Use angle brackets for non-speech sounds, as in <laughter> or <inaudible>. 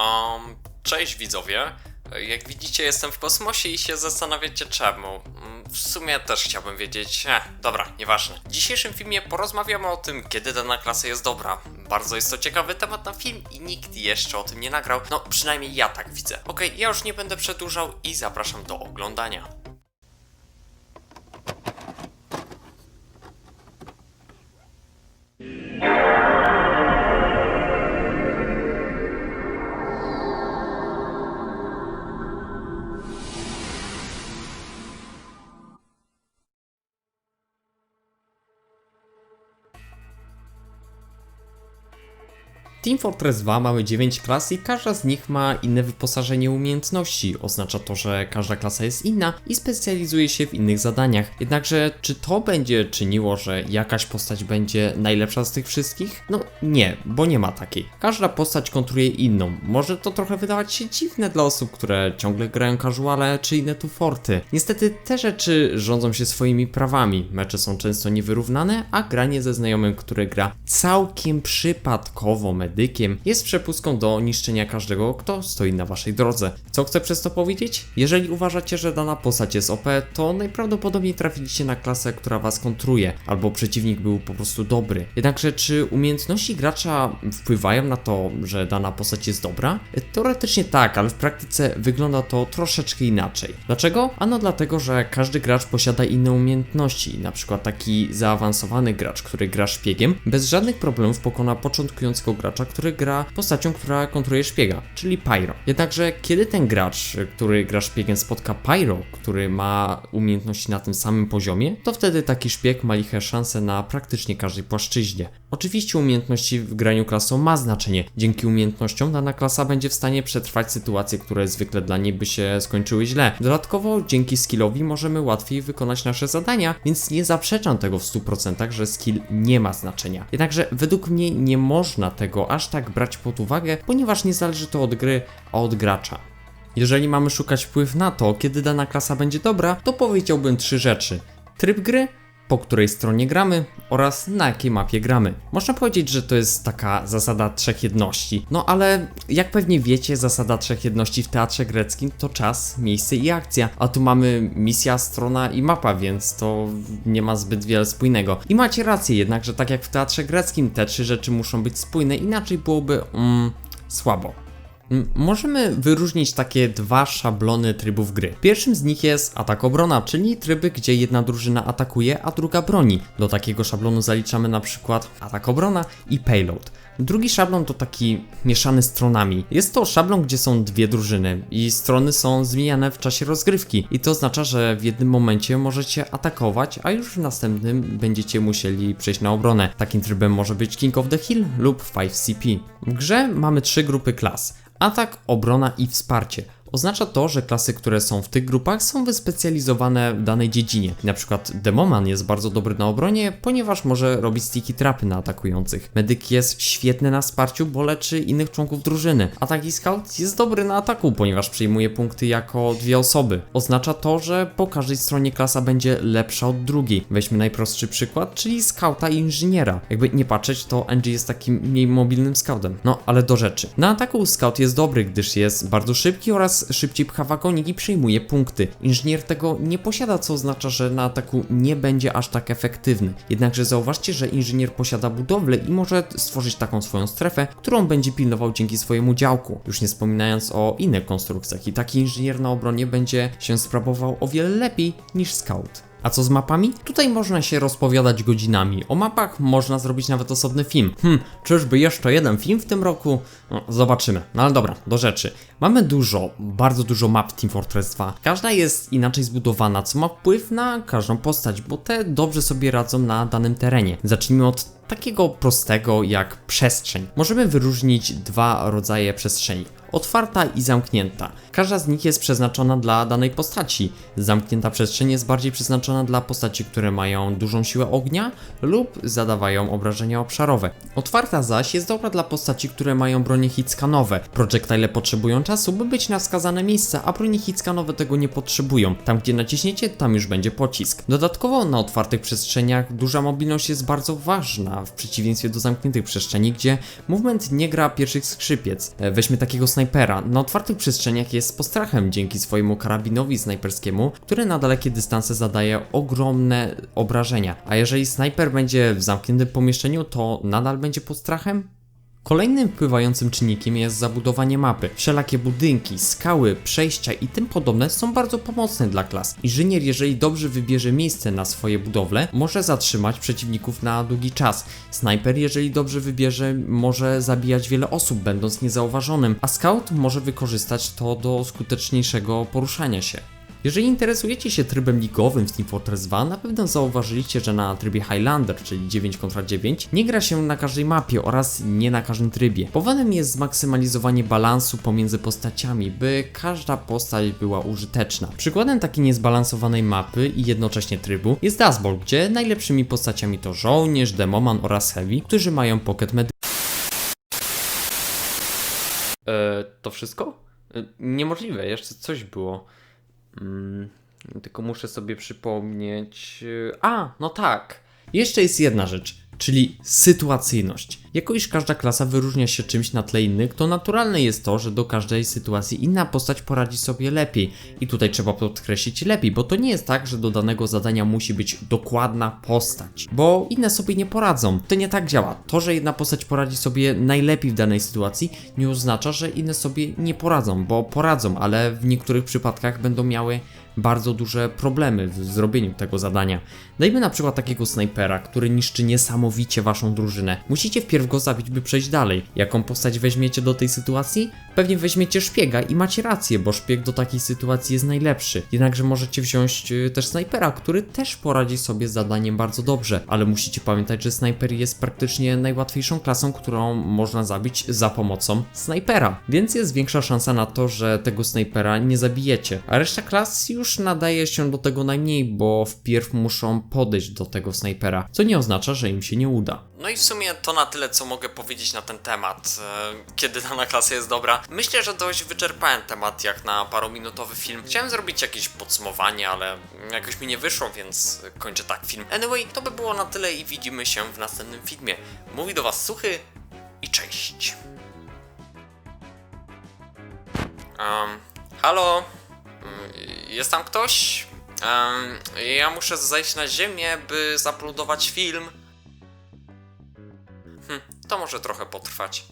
Um, cześć widzowie. Jak widzicie, jestem w kosmosie i się zastanawiacie czemu. Mm, W sumie też chciałbym wiedzieć. Eh, dobra, nieważne. W dzisiejszym filmie porozmawiamy o tym, kiedy dana klasa jest dobra. Bardzo jest to ciekawy temat na film i nikt jeszcze o tym nie nagrał. No, przynajmniej ja tak widzę. Okej, ja już nie będę przedłużał i zapraszam do oglądania. Team Fortress 2 mamy 9 klas i każda z nich ma inne wyposażenie umiejętności. Oznacza to, że każda klasa jest inna i specjalizuje się w innych zadaniach. Jednakże, czy to będzie czyniło, że jakaś postać będzie najlepsza z tych wszystkich? No nie, bo nie ma takiej. Każda postać kontruje inną. Może to trochę wydawać się dziwne dla osób, które ciągle grają casuale czy inne tu forty. Niestety te rzeczy rządzą się swoimi prawami. Mecze są często niewyrównane, a granie ze znajomym, który gra całkiem przypadkowo medykiem, jest przepustką do niszczenia każdego, kto stoi na waszej drodze. Co chcę przez to powiedzieć? Jeżeli uważacie, że dana postać jest OP, to najprawdopodobniej trafiliście na klasę, która was kontruje, albo przeciwnik był po prostu dobry. Jednakże czy umiejętności gracza wpływają na to, że dana postać jest dobra? Teoretycznie tak, ale w praktyce wygląda to troszeczkę inaczej. Dlaczego? Ano dlatego, że każdy gracz posiada inne umiejętności. Na przykład taki zaawansowany gracz, który gra szpiegiem, bez żadnych problemów pokona początkującego gracza, który gra postacią, która kontroluje szpiega, czyli Pyro. Jednakże kiedy ten gracz, który gra szpiegiem spotka Pyro, który ma umiejętności na tym samym poziomie, to wtedy taki szpieg ma liche szanse na praktycznie każdej płaszczyźnie. Oczywiście umiejętności w graniu klasą ma znaczenie. Dzięki umiejętnościom dana klasa będzie w stanie przetrwać sytuacje, które zwykle dla niej by się skończyły źle. Dodatkowo dzięki skillowi możemy łatwiej wykonać nasze zadania, więc nie zaprzeczam tego w 100%, że skill nie ma znaczenia. Jednakże według mnie nie można tego aż tak brać pod uwagę, ponieważ nie zależy to od gry, a od gracza. Jeżeli mamy szukać wpływ na to, kiedy dana klasa będzie dobra, to powiedziałbym trzy rzeczy. Tryb gry, po której stronie gramy oraz na jakiej mapie gramy. Można powiedzieć, że to jest taka zasada trzech jedności. No ale jak pewnie wiecie, zasada trzech jedności w teatrze greckim to czas, miejsce i akcja. A tu mamy misja, strona i mapa, więc to nie ma zbyt wiele spójnego. I macie rację jednak, że tak jak w teatrze greckim te trzy rzeczy muszą być spójne, inaczej byłoby mm, słabo. Możemy wyróżnić takie dwa szablony trybów gry. Pierwszym z nich jest atak-obrona, czyli tryby, gdzie jedna drużyna atakuje, a druga broni. Do takiego szablonu zaliczamy na przykład atak-obrona i payload. Drugi szablon to taki mieszany stronami. Jest to szablon, gdzie są dwie drużyny i strony są zmieniane w czasie rozgrywki. I to oznacza, że w jednym momencie możecie atakować, a już w następnym będziecie musieli przejść na obronę. Takim trybem może być King of the Hill lub 5CP. W grze mamy trzy grupy klas. Atak, obrona i wsparcie. Oznacza to, że klasy, które są w tych grupach są wyspecjalizowane w danej dziedzinie. Na przykład Demoman jest bardzo dobry na obronie, ponieważ może robić sticky trapy na atakujących. Medyk jest świetny na wsparciu, bo leczy innych członków drużyny. A taki scout jest dobry na ataku, ponieważ przyjmuje punkty jako dwie osoby. Oznacza to, że po każdej stronie klasa będzie lepsza od drugiej. Weźmy najprostszy przykład, czyli skauta i inżyniera. Jakby nie patrzeć, to Angie jest takim mniej mobilnym scoutem. No, ale do rzeczy. Na ataku scout jest dobry, gdyż jest bardzo szybki oraz szybciej pcha wagonik i przyjmuje punkty. Inżynier tego nie posiada, co oznacza, że na ataku nie będzie aż tak efektywny. Jednakże zauważcie, że inżynier posiada budowlę i może stworzyć taką swoją strefę, którą będzie pilnował dzięki swojemu działku. Już nie wspominając o innych konstrukcjach. I taki inżynier na obronie będzie się sprawował o wiele lepiej niż scout. A co z mapami? Tutaj można się rozpowiadać godzinami. O mapach można zrobić nawet osobny film. Hm, czyżby jeszcze jeden film w tym roku? No, zobaczymy. No ale dobra, do rzeczy. Mamy dużo, bardzo dużo map Team Fortress 2. Każda jest inaczej zbudowana, co ma wpływ na każdą postać, bo te dobrze sobie radzą na danym terenie. Zacznijmy od takiego prostego jak przestrzeń. Możemy wyróżnić dwa rodzaje przestrzeni. Otwarta i zamknięta. Każda z nich jest przeznaczona dla danej postaci. Zamknięta przestrzeń jest bardziej przeznaczona dla postaci, które mają dużą siłę ognia lub zadawają obrażenia obszarowe. Otwarta zaś jest dobra dla postaci, które mają bronie hitskanowe. Projectile potrzebują czasu, by być na wskazane miejsce, a bronie hitskanowe tego nie potrzebują. Tam gdzie naciśniecie, tam już będzie pocisk. Dodatkowo na otwartych przestrzeniach duża mobilność jest bardzo ważna, w przeciwieństwie do zamkniętych przestrzeni, gdzie movement nie gra pierwszych skrzypiec. E, Weźmy takiego snajpera. Na otwartych przestrzeniach jest postrachem dzięki swojemu karabinowi snajperskiemu, który na dalekie dystanse zadaje ogromne obrażenia. A jeżeli snajper będzie w zamkniętym pomieszczeniu, to nadal będzie postrachem? Kolejnym wpływającym czynnikiem jest zabudowanie mapy. Wszelakie budynki, skały, przejścia i tym podobne są bardzo pomocne dla klas. Inżynier, jeżeli dobrze wybierze miejsce na swoje budowle, może zatrzymać przeciwników na długi czas. Snajper, jeżeli dobrze wybierze, może zabijać wiele osób, będąc niezauważonym, a scout może wykorzystać to do skuteczniejszego poruszania się. Jeżeli interesujecie się trybem ligowym w Team Fortress 2, na pewno zauważyliście, że na trybie Highlander, czyli 9 kontra 9, nie gra się na każdej mapie oraz nie na każdym trybie. Powodem jest zmaksymalizowanie balansu pomiędzy postaciami, by każda postać była użyteczna. Przykładem takiej niezbalansowanej mapy i jednocześnie trybu jest Bowl, gdzie najlepszymi postaciami to żołnierz, demoman oraz heavy, którzy mają pocket medy. Eee, to wszystko? E, Niemożliwe, jeszcze coś było. Mm, tylko muszę sobie przypomnieć. y, A, no tak. Jeszcze jest jedna rzecz, czyli sytuacyjność. Jako iż każda klasa wyróżnia się czymś na tle innych, to naturalne jest to, że do każdej sytuacji inna postać poradzi sobie lepiej. I tutaj trzeba podkreślić lepiej, bo to nie jest tak, że do danego zadania musi być dokładna postać, bo inne sobie nie poradzą. To nie tak działa. To, że jedna postać poradzi sobie najlepiej w danej sytuacji, nie oznacza, że inne sobie nie poradzą, bo poradzą, ale w niektórych przypadkach będą miały bardzo duże problemy w zrobieniu tego zadania. Dajmy na przykład takiego snajpera, który niszczy niesamowicie waszą drużynę. Musicie wpierw go zabić, by przejść dalej. Jaką postać weźmiecie do tej sytuacji? Pewnie weźmiecie szpiega i macie rację, bo szpieg do takiej sytuacji jest najlepszy. Jednakże możecie wziąć y, też snajpera, który też poradzi sobie z zadaniem bardzo dobrze, ale musicie pamiętać, że snajper jest praktycznie najłatwiejszą klasą, którą można zabić za pomocą snajpera. Więc jest większa szansa na to, że tego snajpera nie zabijecie. A reszta klas już nadaje się do tego najmniej, bo wpierw muszą podejść do tego snajpera, co nie oznacza, że im się nie uda. No i w sumie to na tyle, co mogę powiedzieć na ten temat, e, kiedy <laughs> dana klasa jest dobra. Myślę, że dość wyczerpałem temat jak na parominutowy film. Chciałem zrobić jakieś podsumowanie, ale jakoś mi nie wyszło, więc kończę tak film. Anyway, to by było na tyle i widzimy się w następnym filmie. Mówi do Was Suchy i cześć. Um, halo? Mm, Jest tam ktoś? Em, ja muszę zejść na ziemię, by zaplodować film. To może trochę potrwać.